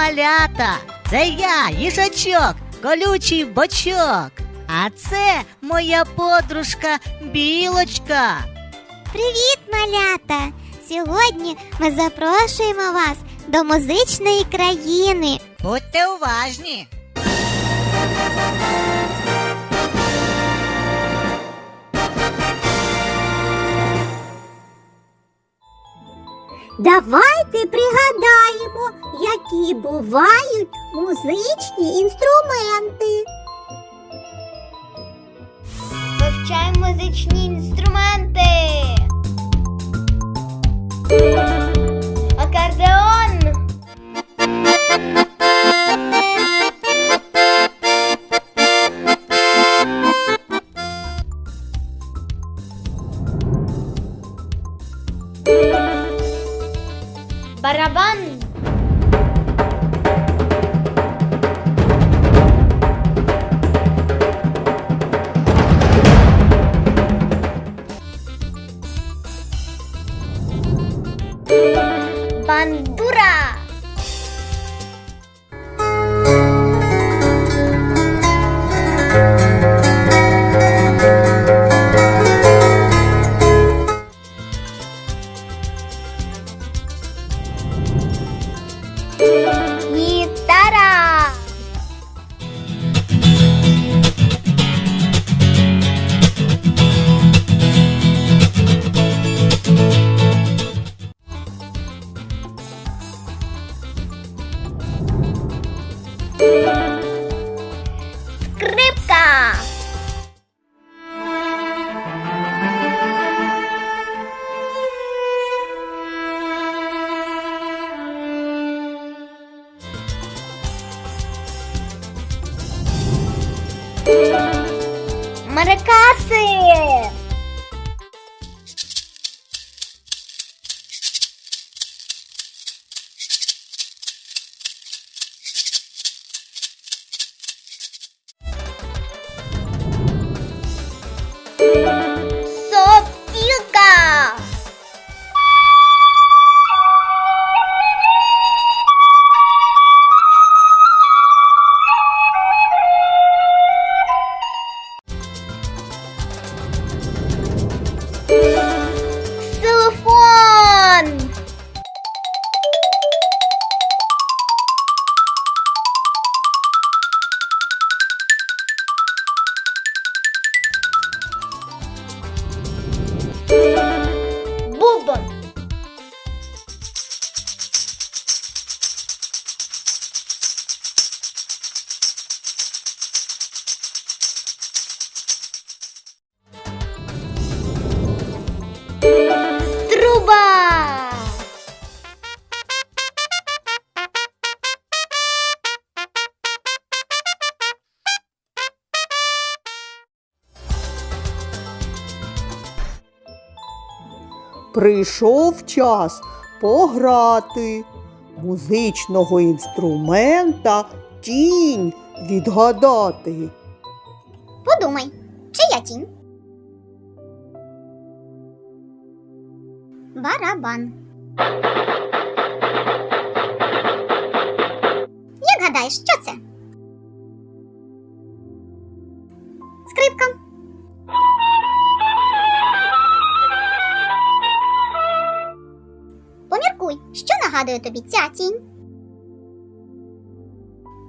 малята! Це я, їжачок, колючий бочок. А це моя подружка білочка. Привіт, малята! Сьогодні ми запрошуємо вас до музичної країни. Будьте уважні. Давайте пригадаємо, які бувають музичні інструменти. Вивчаємо музичні інструменти. Акордеон. Барабан. Маракаси. Прийшов час пограти. Музичного інструмента тінь відгадати. Подумай, чия тінь? Барабан. Як гадаєш, що це? Скрипка. Нагадує тобі ця тінь?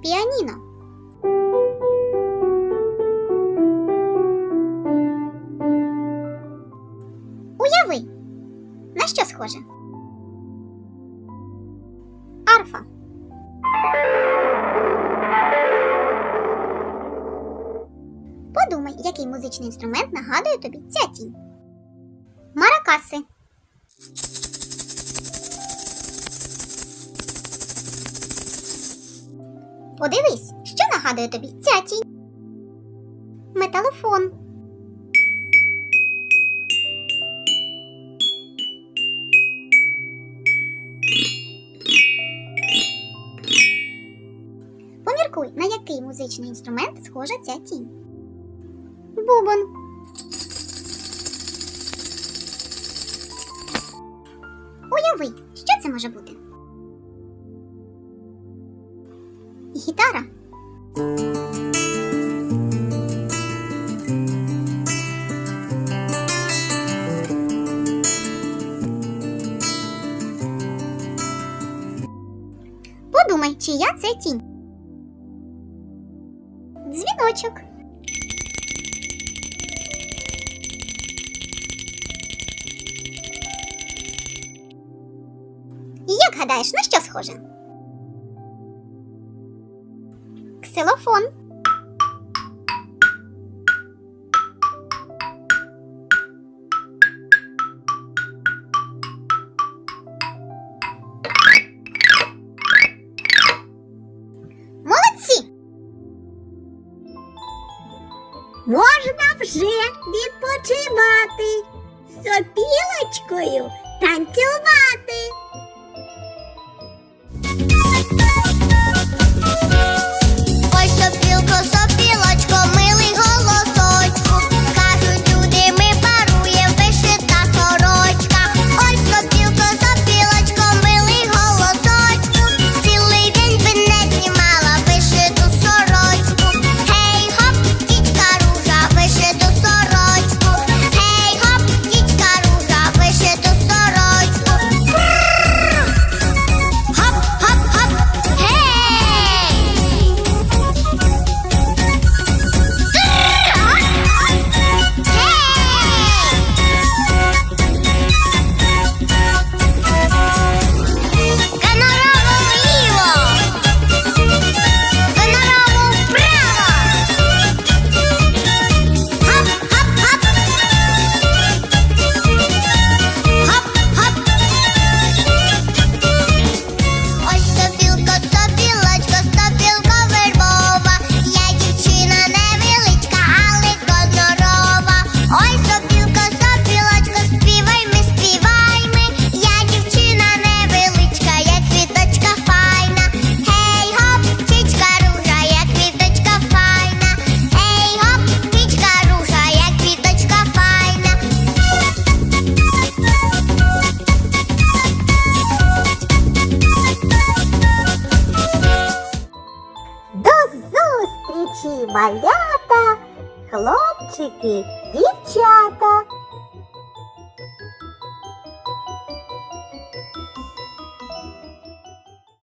Піаніно. Уяви, на що схоже? Арфа. Подумай, який музичний інструмент нагадує тобі ця тінь. Подивись, що нагадує тобі ця тінь. Металофон. Поміркуй, на який музичний інструмент схожа ця тінь. Бубон. Уяви, що це може бути? гітара. Подумай, чия це тінь. Дзвіночок. Як гадаєш, на що схоже? ксилофон. Молодці! Можна вже відпочивати, з сопілочкою танцювати. наші малята, хлопчики, дівчата.